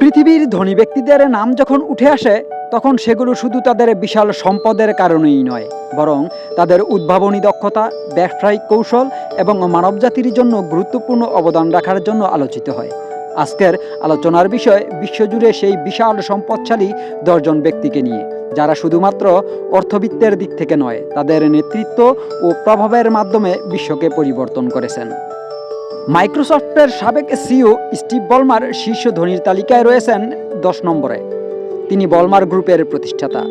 পৃথিবীর ধনী ব্যক্তিদের নাম যখন উঠে আসে, তখন সেগুলো শুধু তাদের বিশাল সম্পদের কারণেই নয়, বরং তাদের উদ্ভাবনী দক্ষতা, ব্যবসায়িক কৌশল এবং মানবজাতির জন্য গুরুত্বপূর্ণ অবদান রাখার জন্য আলোচিত হয়। আজকের আলোচনার বিষয় বিশ্বজুড়ে সেই বিশাল সম্পদশালী দশজন ব্যক্তিকে নিয়ে, যারা শুধুমাত্র অর্থবিত্তের দিক থেকে নয়, তাদের নেতৃত্ব ও প্রভাবের মাধ্যমে বিশ্বকে পরিবর্তন করেছেন। মাইক্রোসফটের সাবেক সিইও স্টিভ বলমার শীর্ষ ধনীর তালিকায় রয়েছেন দশ নম্বরে। তিনি বলমার গ্রুপের প্রতিষ্ঠাতা।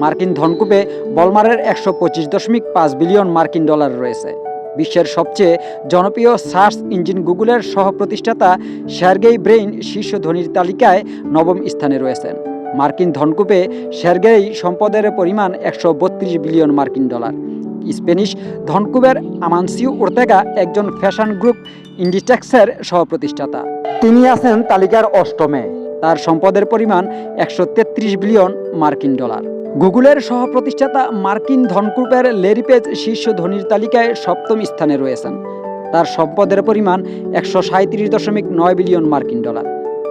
মার্কিন ধনকূপে বলমারের একশো পঁচিশ দশমিক পাঁচ বিলিয়ন মার্কিন ডলার রয়েছে। বিশ্বের সবচেয়ে জনপ্রিয় সার্চ ইঞ্জিন গুগলের সহ প্রতিষ্ঠাতা শার্গেই ব্রেইন শীর্ষ ধনীর তালিকায় নবম স্থানে রয়েছেন। মার্কিন ধনকূপে শার্গেই সম্পদের পরিমাণ একশো বত্রিশ বিলিয়ন মার্কিন ডলার। স্পেনিশ ধনকুবের আমানসিউ ওর্তেগা একজন ফ্যাশন গ্রুপ ইন্ডিটেক্সের সহপ্রতিষ্ঠাতা। তিনি আছেন তালিকার অষ্টমে। তার সম্পদের পরিমাণ একশো তেত্রিশ বিলিয়ন মার্কিন ডলার। গুগলের সহপ্রতিষ্ঠাতা মার্কিন ধনকুপের লেরিপেজ শীর্ষ ধনির তালিকায় সপ্তম স্থানে রয়েছেন। তার সম্পদের পরিমাণ একশো সাঁত্রিশ দশমিক নয় বিলিয়ন মার্কিন ডলার।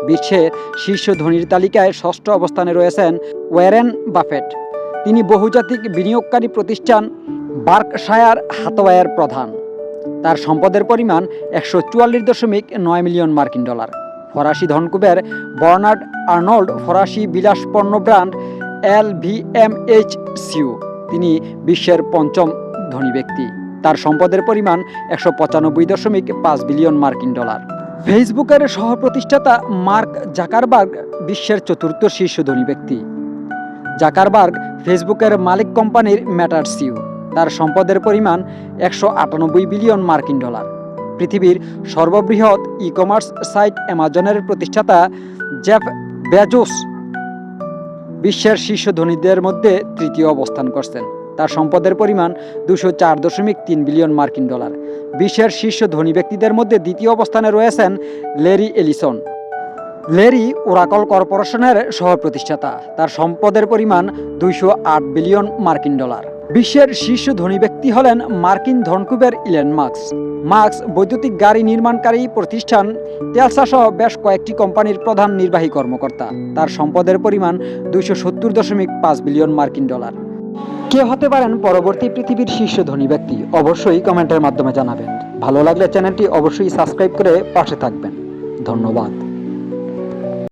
বিশ্বের শীর্ষ ধনির তালিকায় ষষ্ঠ অবস্থানে রয়েছেন ওয়ারেন বাফেট। তিনি বহুজাতিক বিনিয়োগকারী প্রতিষ্ঠান বার্কশায়ার হাতওয়ার প্রধান। তার সম্পদের পরিমাণ একশো চুয়াল্লিশ দশমিক নয় মিলিয়ন মার্কিন ডলার। ফরাসি ধনকুবের বর্নার্ড আর্নল্ড ফরাসি বিলাস পণ্য brand L V M H CEO. তিনি বিশ্বের পঞ্চম ধনী ব্যক্তি। তার সম্পদের পরিমাণ একশো পঁচানব্বই দশমিক পাঁচ বিলিয়ন মার্কিন ডলার। ফেসবুকের সহপ্রতিষ্ঠাতা মার্ক জাকারবার্গ বিশ্বের চতুর্থ শীর্ষ ধনী ব্যক্তি। জাকারবার্গ ফেসবুকের মালিক কোম্পানির ম্যাটার সিউ তার সম্পদের পরিমাণ একশো আটানব্বই বিলিয়ন মার্কিন ডলার। পৃথিবীর সর্ববৃহৎ ই কমার্স সাইট অ্যামাজনের প্রতিষ্ঠাতা জেফ বেজোস বিশ্বের শীর্ষ ধনীদের মধ্যে তৃতীয় অবস্থান করছেন। তার সম্পদের পরিমাণ দুশো চার দশমিক তিন বিলিয়ন মার্কিন ডলার। বিশ্বের শীর্ষ ধনী ব্যক্তিদের মধ্যে দ্বিতীয় অবস্থানে রয়েছেন লেরি এলিসন। লেরি ওরাকল কর্পোরেশনের সহ প্রতিষ্ঠাতা তার সম্পদের পরিমাণ দুইশো আট বিলিয়ন মার্কিন ডলার। বিশ্বের শীর্ষ ধনী ব্যক্তি হলেন মার্কিন ধনকুবের ইলেন মার্কস মার্কস বৈদ্যুতিক গাড়ি নির্মাণকারী প্রতিষ্ঠান টেলসা সহ বেশ কয়েকটি কোম্পানির প্রধান নির্বাহী কর্মকর্তা। তার সম্পদের পরিমাণ দুইশো সত্তর দশমিক পাঁচ বিলিয়ন মার্কিন ডলার। কে হতে পারেন পরবর্তী পৃথিবীর শীর্ষ ধনী ব্যক্তি, অবশ্যই কমেন্টের মাধ্যমে জানাবেন। ভালো লাগলে চ্যানেলটি অবশ্যই সাবস্ক্রাইব করে পাশে থাকবেন। ধন্যবাদ।